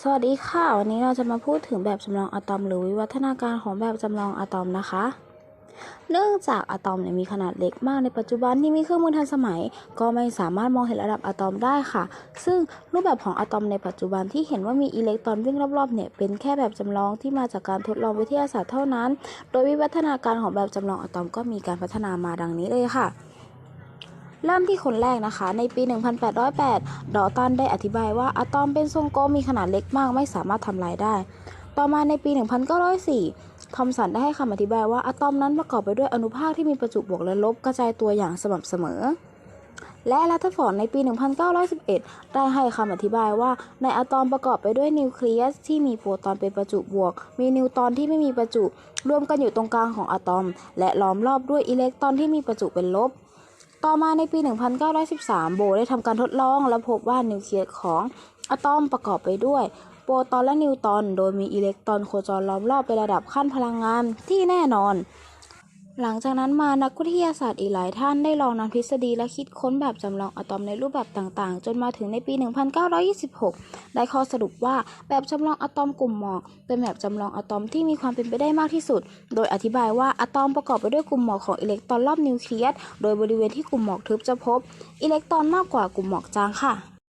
สวัสดีค่ะ วันนี้เราจะมาพูดถึงแบบจำลองอะตอม หรือวิวัฒนาการของแบบจำลองอะตอมนะคะ เนื่องจากอะตอมเนี่ยมีขนาดเล็กมากในปัจจุบันที่มีเครื่องมือทันสมัย ก็ไม่สามารถมองเห็นระดับอะตอมได้ค่ะ ซึ่งรูปแบบของอะตอมในปัจจุบันที่เห็นว่ามีอิเล็กตรอนวิ่งรอบๆเนี่ยเป็นแค่แบบจำลองที่มาจากการทดลองวิทยาศาสตร์เท่านั้น โดยวิวัฒนาการของแบบจำลองอะตอมก็มีการพัฒนามาดังนี้เลยค่ะ เริ่มที่คนแรกนะคะ ในปี 1808 ดอตันได้อธิบายว่าอะตอมเป็นทรงกลมมีขนาดเล็กมากไม่สามารถทำลายได้ ต่อมาในปี 1904 ทอมสันได้ให้คำอธิบายว่าอะตอมนั้นประกอบไปด้วยอนุภาคที่มีประจุบวกและลบกระจายตัวอย่างสม่ำเสมอ และลัตเทอร์ฟอร์ดในปี 1911 ได้ให้คำอธิบายว่าในอะตอมประกอบไปด้วยนิวเคลียสที่มีโปรตอนเป็นประจุบวก มีนิวตรอนที่ไม่มีประจุรวมกันอยู่ตรงกลางของอะตอม และล้อมรอบด้วยอิเล็กตรอนที่มีประจุเป็นลบ ต่อมาในปี 1913 โบได้ทำการทดลองและพบว่านิวเคลียสของอะตอมประกอบไปด้วยโปรตอนและนิวตรอน โดยมีอิเล็กตรอนโคจรล้อมรอบเป็นระดับขั้นพลังงานที่แน่นอน หลังจากนั้นมานักวิทยาศาสตร์อีกหลายท่านได้ลองนำทฤษฎีและคิดค้นแบบจำลองอะตอมในรูปแบบต่างๆ จนมาถึงในปี 1926 ได้ข้อสรุปว่าแบบจำลองอะตอมกลุ่มหมอก เป็นแบบจำลองอะตอมที่มีความเป็นไปได้มากที่สุด โดยอธิบายว่าอะตอมประกอบไปด้วยกลุ่มหมอกของอิเล็กตรอนรอบนิวเคลียส โดยบริเวณที่กลุ่มหมอกทึบจะพบ อิเล็กตรอนมากกว่ากลุ่มหมอกจางค่ะ